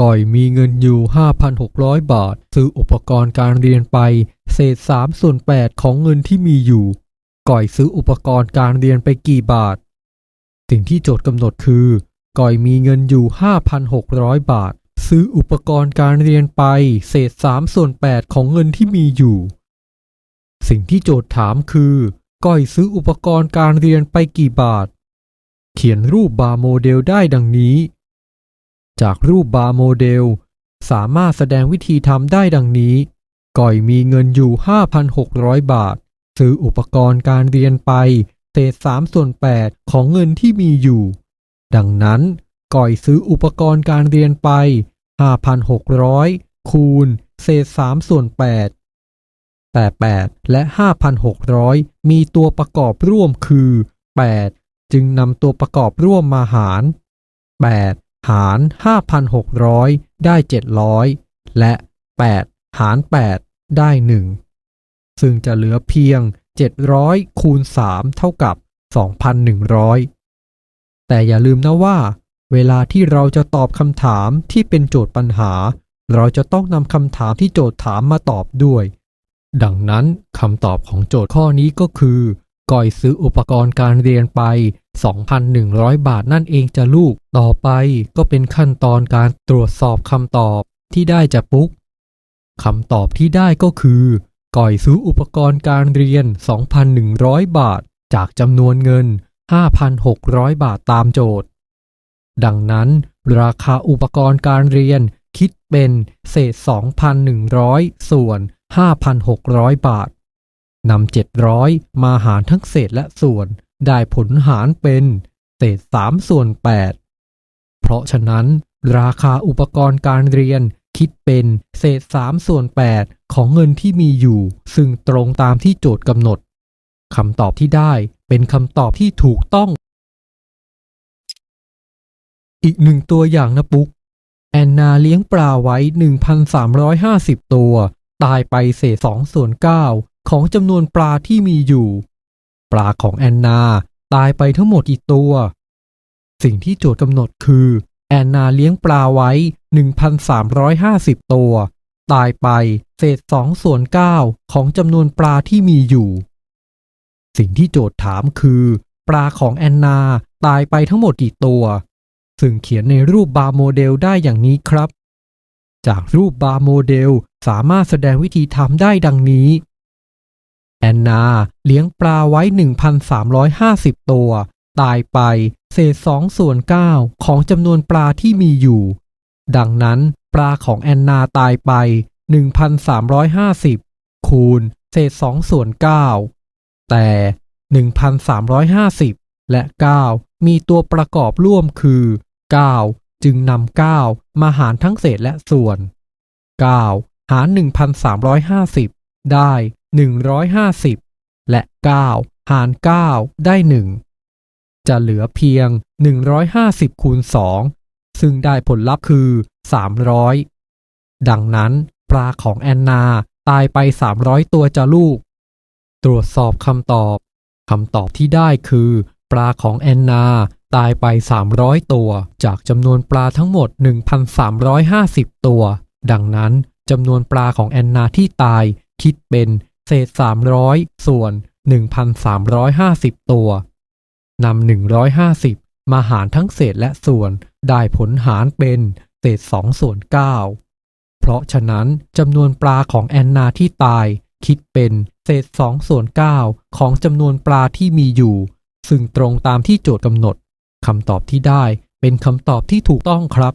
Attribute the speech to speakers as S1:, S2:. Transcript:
S1: ก่อยมีเงินอยู่ 5,600 บาท ซื้ออุปกรณ์การเรียนไป เศษ3ส่วน8ของเงินที่มีอยู่ ก่อยซื้ออุปกรณ์การเรียนไปกี่บาท สิ่งที่โจทย์กำหนดคือ ก่อยมีเงินอยู่ 5,600 บาท ซื้ออุปกรณ์การเรียนไป เศษ3ส่วน8ของเงินที่มีอยู่ สิ่งที่โจทย์ถามคือก้อยซื้ออุปกรณ์การเรียนไปกี่บาท เขียนรูปบาร์โมเดลได้ดังนี้ จากรูปบาร์โมเดล สามารถแสดงวิธีทำได้ดังนี้ ก่อยมีเงินอยู่ 5,600 บาท ซื้ออุปกรณ์การเรียนไป เศษ3ส่วน 8 ของเงินที่มีอยู่ ดังนั้น ก่อยซื้ออุปกรณ์การเรียนไป 5,600 คูณ เศษ3ส่วน 8 แต่ 8 และ 5,600 มีตัวประกอบร่วมคือ 8 จึงนำตัวประกอบร่วมมาหาร 8 หาร 5,600 ได้ 700 และ 8 หาร 8 ได้ 1 ซึ่งจะเหลือเพียง 700 คูณ 3 เท่ากับ 2,100 แต่อย่าลืมนะว่า เวลาที่เราจะตอบคำถามที่เป็นโจทย์ปัญหา เราจะต้องนำคำถามที่โจทย์ถามมาตอบด้วย ดังนั้นคำตอบของโจทย์ข้อนี้ก็คือ ก่อยซื้ออุปกรณ์การเรียนไป 2,100 บาทนั่นเองจะลูก ต่อไปก็เป็นขั้นตอนการตรวจสอบคำตอบที่ได้จากปุ๊กคำตอบที่ได้ก็คือ ก่อยซื้ออุปกรณ์การเรียน 2,100 บาท จากจำนวนเงิน 5,600 บาทตามโจทย์ ดังนั้น ราคาอุปกรณ์การเรียนคิดเป็นเศษ 2,100 ส่วน 5,600 บาท นำ700มาหารทั้งเศษและส่วน ได้ผลหารเป็น เศษ3ส่วน8เพราะฉะนั้น ราคาอุปกรณ์การเรียนคิดเป็นเศษ3ส่วน8ของเงินที่มีอยู่ ซึ่งตรงตามที่โจทย์กำหนดคำตอบที่ได้เป็นคำตอบที่ถูกต้อง อีกหนึ่งตัวอย่างนะปุ๊ก แอนนาเลี้ยงปลาไว้ 1,350 ตัว ตายไปเศษ2ส่วน9 ของจำนวนปลาที่มีอยู่ ปลาของแอนนาตายไปทั้งหมดกี่ตัว สิ่งที่โจทย์กำหนดคือ แอนนาเลี้ยงปลาไว้ 1,350 ตัว ตายไปเศษ2ส่วน9ของจำนวนปลาที่มีอยู่ สิ่งที่โจทย์ถามคือ ปลาของแอนนาตายไปทั้งหมดกี่ตัว ซึ่งเขียนในรูปบาร์โมเดลได้อย่างนี้ครับ จากรูปบาร์โมเดลสามารถแสดงวิธีทำได้ดังนี้ แอนนาเลี้ยงปลาไว้ 1,350 ตัว ตายไปเศษ2ส่วน9ของจำนวนปลาที่มีอยู่ ดังนั้นปลาของแอนนาตายไป 1,350 คูณเศษ2ส่วน9แต่ 1,350 และ 9 มีตัวประกอบร่วมคือ 9 จึงนำ9 มาหารทั้งเศษและส่วน 9 หาร 1,350 ได้ 150 และ 9 หาร 9 ได้ 1 จะเหลือเพียง 150 คูณ 2 ซึ่งได้ผลลัพธ์คือ 300 ดังนั้นปลาของแอนนาตายไป 300 ตัวจะลูก ตรวจสอบคำตอบคำตอบที่ได้คือ ปลาของแอนนาตายไป 300 ตัว จากจำนวนปลาทั้งหมด 1,350 ตัว ดังนั้นจำนวนปลาของแอนนาที่ตายคิดเป็น เศษ 300 ส่วน 1,350 ตัวนำ150 มาหารทั้งเศษและส่วน ได้ผลหารเป็นเศษ 2 ส่วน 9 เพราะฉะนั้นจำนวนปลาของแอนนาที่ตาย คิดเป็นเศษ 2 ส่วน 9 ของจำนวนปลาที่มีอยู่ ซึ่งตรงตามที่โจทย์กำหนดคำตอบที่ได้เป็นคำตอบที่ถูกต้องครับ